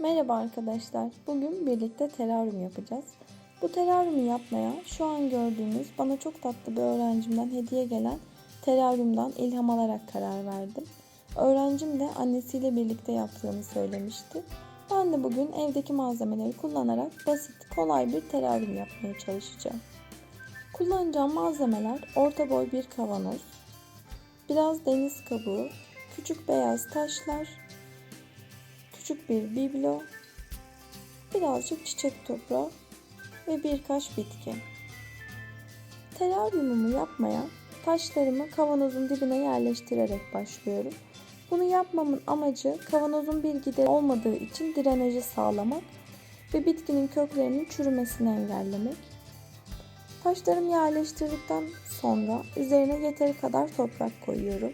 Merhaba arkadaşlar. Bugün birlikte teraryum yapacağız. Bu teraryumu yapmaya şu an gördüğünüz bana çok tatlı bir öğrencimden hediye gelen teraryumdan ilham alarak karar verdim. Öğrencim de annesiyle birlikte yaptığını söylemişti. Ben de bugün evdeki malzemeleri kullanarak basit, kolay bir teraryum yapmaya çalışacağım. Kullanacağım malzemeler orta boy bir kavanoz, biraz deniz kabuğu, küçük beyaz taşlar, küçük bir biblo, birazcık çiçek toprağı ve birkaç bitki. Teraryumumu yapmaya taşlarımı kavanozun dibine yerleştirerek başlıyorum. Bunu yapmamın amacı kavanozun bir gideri olmadığı için drenajı sağlamak ve bitkinin köklerinin çürümesini engellemek. Taşlarımı yerleştirdikten sonra üzerine yeteri kadar toprak koyuyorum.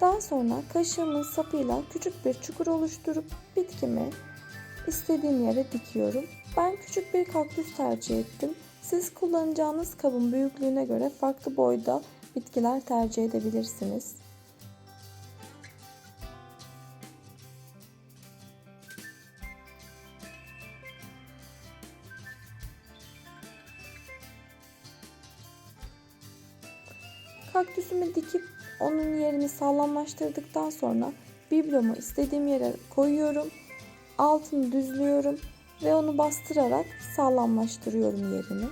Daha sonra kaşığımın sapıyla küçük bir çukur oluşturup bitkimi istediğim yere dikiyorum. Ben küçük bir kaktüs tercih ettim. Siz kullanacağınız kabın büyüklüğüne göre farklı boyda bitkiler tercih edebilirsiniz. Kaktüsümü dikip onun yerini sağlamlaştırdıktan sonra biblomu istediğim yere koyuyorum. Altını düzlüyorum ve onu bastırarak sağlamlaştırıyorum yerini.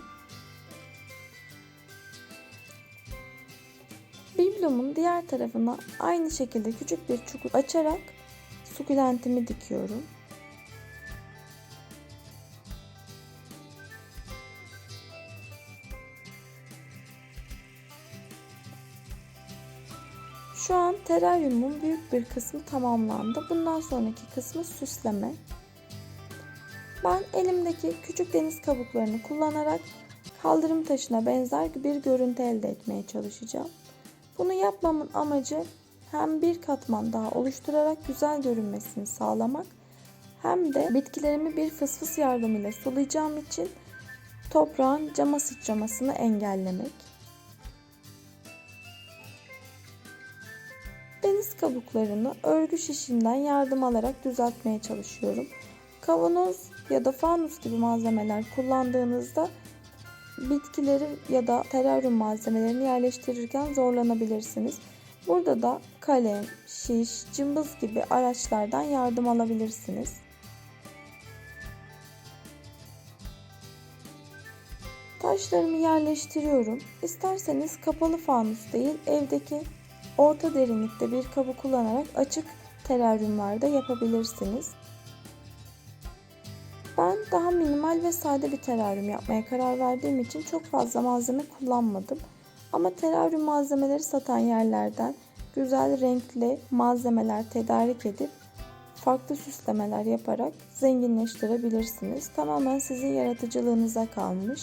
Biblomun diğer tarafına aynı şekilde küçük bir çukur açarak sukulentimi dikiyorum. Şu an teraryumun büyük bir kısmı tamamlandı. Bundan sonraki kısmı süsleme. Ben elimdeki küçük deniz kabuklarını kullanarak kaldırım taşına benzer bir görüntü elde etmeye çalışacağım. Bunu yapmamın amacı hem bir katman daha oluşturarak güzel görünmesini sağlamak hem de bitkilerimi bir fısfıs yardımıyla sulayacağım için toprağın cama sıçramasını engellemek. Deniz kabuklarını örgü şişinden yardım alarak düzeltmeye çalışıyorum. Kavanoz ya da fanus gibi malzemeler kullandığınızda bitkileri ya da teraryum malzemelerini yerleştirirken zorlanabilirsiniz. Burada da kalem, şiş, cımbız gibi araçlardan yardım alabilirsiniz. Taşlarımı yerleştiriyorum. İsterseniz kapalı fanus değil evdeki orta derinlikte bir kabı kullanarak açık teraryumlarda yapabilirsiniz. Ben daha minimal ve sade bir teraryum yapmaya karar verdiğim için çok fazla malzeme kullanmadım. Ama teraryum malzemeleri satan yerlerden güzel renkli malzemeler tedarik edip farklı süslemeler yaparak zenginleştirebilirsiniz. Tamamen sizin yaratıcılığınıza kalmış.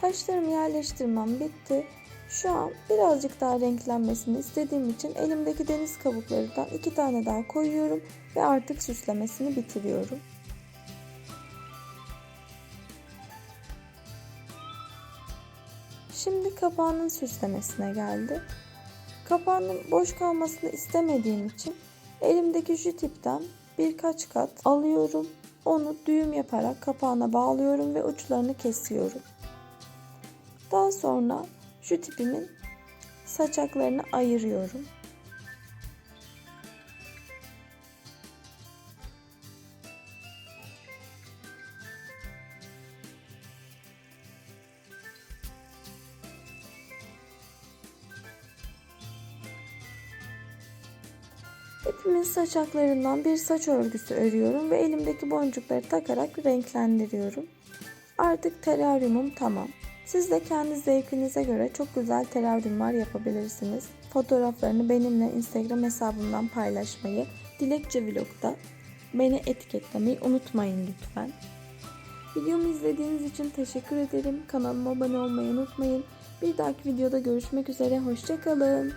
Taşlarımı yerleştirmem bitti. Şu an birazcık daha renklenmesini istediğim için elimdeki deniz kabuklarından iki tane daha koyuyorum ve artık süslemesini bitiriyorum. Şimdi kapağının süslemesine geldi. Kapağının boş kalmasını istemediğim için elimdeki jütipten birkaç kat alıyorum. Onu düğüm yaparak kapağına bağlıyorum ve uçlarını kesiyorum. Daha sonra şu tipimin saçaklarını ayırıyorum. İpimin saçaklarından bir saç örgüsü örüyorum ve elimdeki boncukları takarak renklendiriyorum. Artık teraryumum tamam. Siz de kendi zevkinize göre çok güzel teraryumlar yapabilirsiniz. Fotoğraflarını benimle Instagram hesabımdan paylaşmayı, Dilekçe Vlog'da beni etiketlemeyi unutmayın lütfen. Videomu izlediğiniz için teşekkür ederim. Kanalıma abone olmayı unutmayın. Bir dahaki videoda görüşmek üzere. Hoşçakalın.